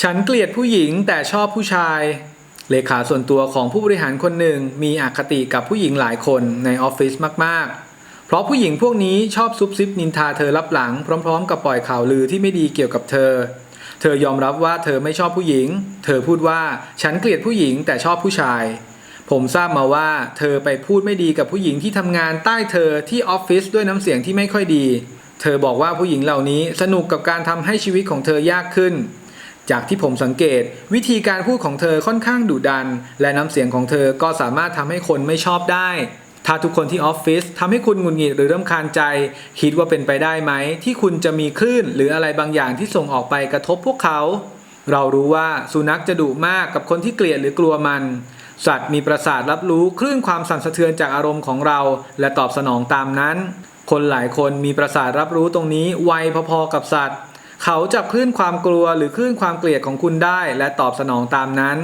ฉันเกลียดผู้หญิงแต่ชอบผู้ชาย เลขาส่วนตัวของผู้บริหารคนหนึ่งมีอคติกับผู้หญิงหลายคนในออฟฟิศมาก ๆ เพราะผู้หญิงพวกนี้ชอบซุบซิบนินทาเธอรับหลัง พร้อม ๆ กับปล่อยข่าวลือที่ไม่ดีเกี่ยวกับเธอ เธอยอมรับว่าเธอไม่ชอบผู้หญิง เธอพูดว่าฉันเกลียดผู้หญิงแต่ชอบผู้ชาย ผมทราบมาว่า เธอไปพูดไม่ดีกับผู้หญิงที่ทำงานใต้เธอที่ออฟฟิศด้วยน้ำเสียงที่ไม่ค่อยดี เธอบอกว่าผู้หญิงเหล่านี้สนุกกับการทำให้ชีวิตของเธอยากขึ้น จากที่ผมสังเกต วิธีการพูดของเธอค่อนข้างดุดัน และน้ำเสียงของเธอก็สามารถทำให้คนไม่ชอบได้ ถ้าทุกคนที่ออฟฟิศทำให้คุณหงุดหงิดหรือรำคาญใจ คิดว่าเป็นไปได้ไหม ที่คุณจะมีคลื่น หรืออะไรบางอย่างที่ส่งออกไปกระทบพวกเขา เรารู้ว่าสุนัขจะดุมากกับคนที่เกลียดหรือกลัวมัน สัตว์มีประสาทรับรู้คลื่นความสั่นสะเทือนจากอารมณ์ของเรา และตอบสนองตามนั้น คนหลายคนมีประสาทรับรู้ตรงนี้ไวพอๆกับสัตว์ เขาจับคลื่นความกลัวหรือคลื่นความเกลียดของคุณได้ และตอบสนองตามนั้น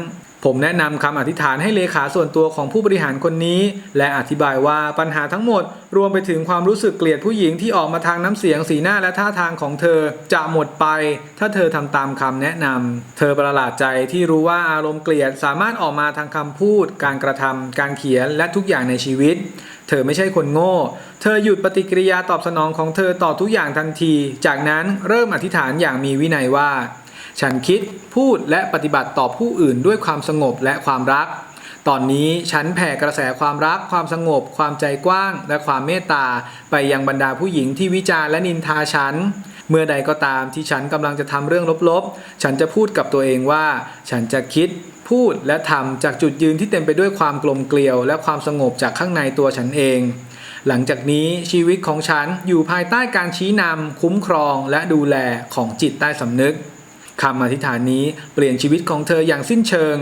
ผมแนะนำคำอธิษฐานให้เลขาส่วนตัวของผู้บริหารคนนี้ และอธิบายว่าปัญหาทั้งหมด รวมไปถึงความรู้สึกเกลียดผู้หญิงที่ออกมาทางน้ำเสียงสีหน้าและท่าทางของเธอ จะหมดไป ถ้าเธอทำตามคำแนะนำเธอประหลาดใจที่รู้ว่าอารมณ์เกลียดสามารถออกมาทางคำพูด การกระทำการเขียนและทุกอย่างในชีวิต เธอไม่ใช่คนโง่ เธอหยุดปฏิกิริยาตอบสนองของเธอต่อทุกอย่างทันที จากนั้นเริ่มอธิษฐานอย่างมีวินัยว่า ฉันคิดพูดและปฏิบัติต่อผู้อื่นด้วยความสงบและความรัก ตอนนี้ฉันแผ่กระแสความรัก ความสงบ ความใจกว้าง และความเมตตา ไปยังบรรดาผู้หญิงที่วิจารและนินทาฉันเมื่อใดก็ตามที่ฉันกำลังจะทำเรื่องลบๆ ฉันจะพูดกับตัวเองว่า ฉันจะคิด พูดและทำจากจุดยืนที่เต็มไปด้วยความกลมเกลียว และความสงบจากข้างในตัวฉันเอง หลังจากนี้ชีวิตของฉันอยู่ภายใต้การชี้นำคุ้มครองและดูแลของจิตใต้สำนึกคำอธิษฐานนี้เปลี่ยนชีวิตของเธออย่างสิ้นเชิง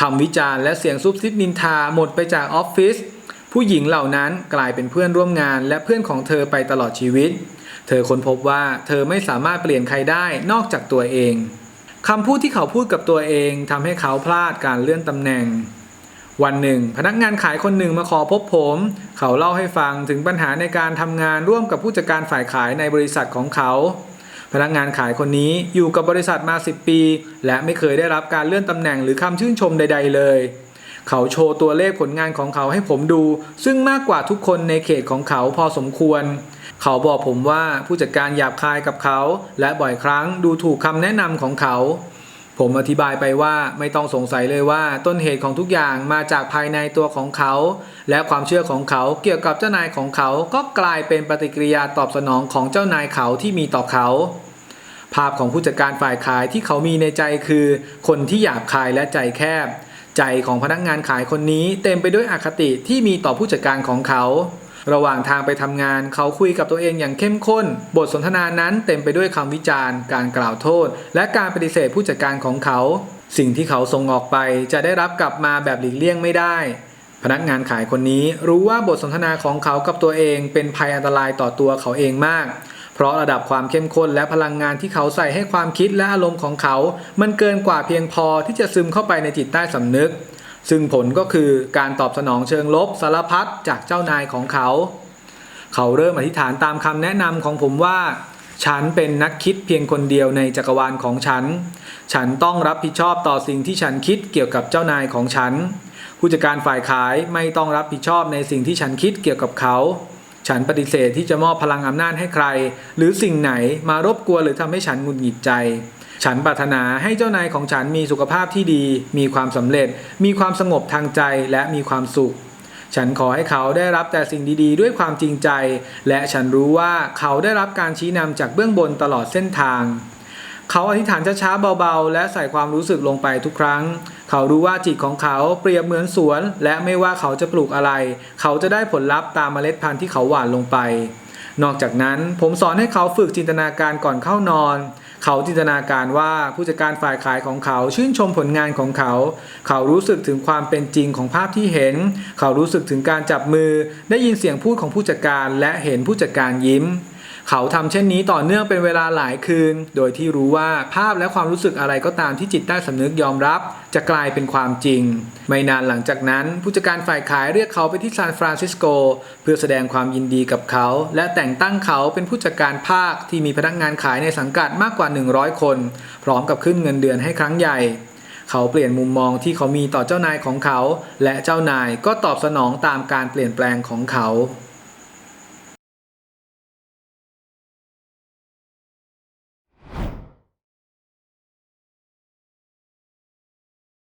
คำวิจารณ์และเสียงซุบซิบนินทาหมดไปจากออฟฟิศผู้หญิงเหล่านั้นกลายเป็นเพื่อนร่วมงานและเพื่อนของเธอไปตลอดชีวิต เธอค้นพบว่าเธอไม่สามารถเปลี่ยนใครได้นอกจากตัวเอง คำพูดที่เขาพูดกับตัวเองทำให้เขาพลาดการเลื่อนตำแหน่ง วันหนึ่ง พนักงานขายคนหนึ่งมาขอพบผม เขาเล่าให้ฟังถึงปัญหาในการทำงานร่วมกับผู้จัดการฝ่ายขายในบริษัทของเขา พนักงานขายคนนี้อยู่กับบริษัทมา 10 ปี และไม่เคยได้รับการเลื่อนตำแหน่งหรือคำชื่นชมใด ๆ เลย เขาโชว์ตัวเลขผลงานของเขาให้ผมดู ซึ่งมากกว่าทุกคนในเขตของเขาพอสมควร เขาบอกผมว่าผู้จัดการหยาบคายกับเขา และบ่อยครั้งดูถูกคำแนะนำของเขา ผมอธิบายไปว่าไม่ต้องสงสัยเลยว่าต้นเหตุของทุกอย่างมาจากภายในตัวของเขา และความเชื่อของเขาเกี่ยวกับเจ้านายของเขาก็กลายเป็นปฏิกิริยาตอบสนองของเจ้านายเขาที่มีต่อเขาภาพของผู้จัดการฝ่ายขายที่เขามีในใจคือ คนที่หยาบคายและใจแคบ ใจของพนักงานขายคนนี้เต็มไปด้วยอคติที่มีต่อผู้จัดการของเขา ระหว่างทางไปทำงาน เขาคุยกับตัวเองอย่างเข้มข้น บทสนทนานั้นเต็มไปด้วยคำวิจารณ์ การกล่าวโทษ และการปฏิเสธผู้จัดการของเขา สิ่งที่เขาส่งออกไปจะได้รับกลับมาแบบหลีกเลี่ยงไม่ได้ พนักงานขายคนนี้รู้ว่าบทสนทนาของเขากับตัวเอง เป็นภัยอันตรายต่อตัวเขาเองมากเพราะระดับความเข้มข้นและพลังงานที่เขาใส่ให้ความคิดและอารมณ์ของเขา มันเกินกว่าเพียงพอที่จะซึมเข้าไปในจิตใต้สำนึก ซึ่งผลก็คือการตอบสนองเชิงลบสารพัดจากเจ้านายของเขา เขาเริ่มอธิษฐานตามคำแนะนำของผมว่า ฉันเป็นนักคิดเพียงคนเดียวในจักรวาลของฉัน ฉันต้องรับผิดชอบต่อสิ่งที่ฉันคิดเกี่ยวกับเจ้านายของฉัน ผู้จัดการฝ่ายขายไม่ต้องรับผิดชอบในสิ่งที่ฉันคิดเกี่ยวกับเขาฉันปฏิเสธที่จะมอบพลังอำนาจให้ใคร หรือสิ่งไหนมารบกวนหรือทำให้ฉันหงุดหงิดใจ ฉันปรารถนาให้เจ้านายของฉันมีสุขภาพที่ดี มีความสำเร็จ มีความสงบทางใจและมีความสุข ฉันขอให้เขาได้รับแต่สิ่งดีๆ ด้วยความจริงใจ และฉันรู้ว่าเขาได้รับการชี้นำจากเบื้องบนตลอดเส้นทางเขาอธิษฐานช้าๆเบาๆ และใส่ความรู้สึกลงไปทุกครั้ง เขารู้ว่าจิตของเขาเปรียบเหมือนสวน และไม่ว่าเขาจะปลูกอะไร เขาจะได้ผลลัพธ์ตามเมล็ดพันธุ์ที่เขาหว่านลงไป นอกจากนั้นผมสอนให้เขาฝึกจินตนาการก่อนเข้านอน เขาจินตนาการว่าผู้จัดการฝ่ายขายของเขาชื่นชมผลงานของเขา เขารู้สึกถึงความเป็นจริงของภาพที่เห็น เขารู้สึกถึงการจับมือ ได้ยินเสียงพูดของผู้จัดการและเห็นผู้จัดการยิ้ม เขาทำเช่นนี้ต่อเนื่องเป็นเวลาหลายคืน โดยที่รู้ว่าภาพและความรู้สึกอะไรก็ตามที่จิตใต้สำนึกยอมรับ จะกลายเป็นความจริง ไม่นานหลังจากนั้น ผู้จัดการฝ่ายขายเรียกเขาไปที่ซานฟรานซิสโก เพื่อแสดงความยินดีกับเขา และแต่งตั้งเขาเป็นผู้จัดการภาคที่มีพนักงานขายในสังกัดมากกว่า 100 คน พร้อมกับขึ้นเงินเดือนให้ครั้งใหญ่เขาเปลี่ยนมุมมองที่เขามีต่อเจ้านายของเขา และเจ้านายก็ตอบสนองตามการเปลี่ยนแปลงของเขา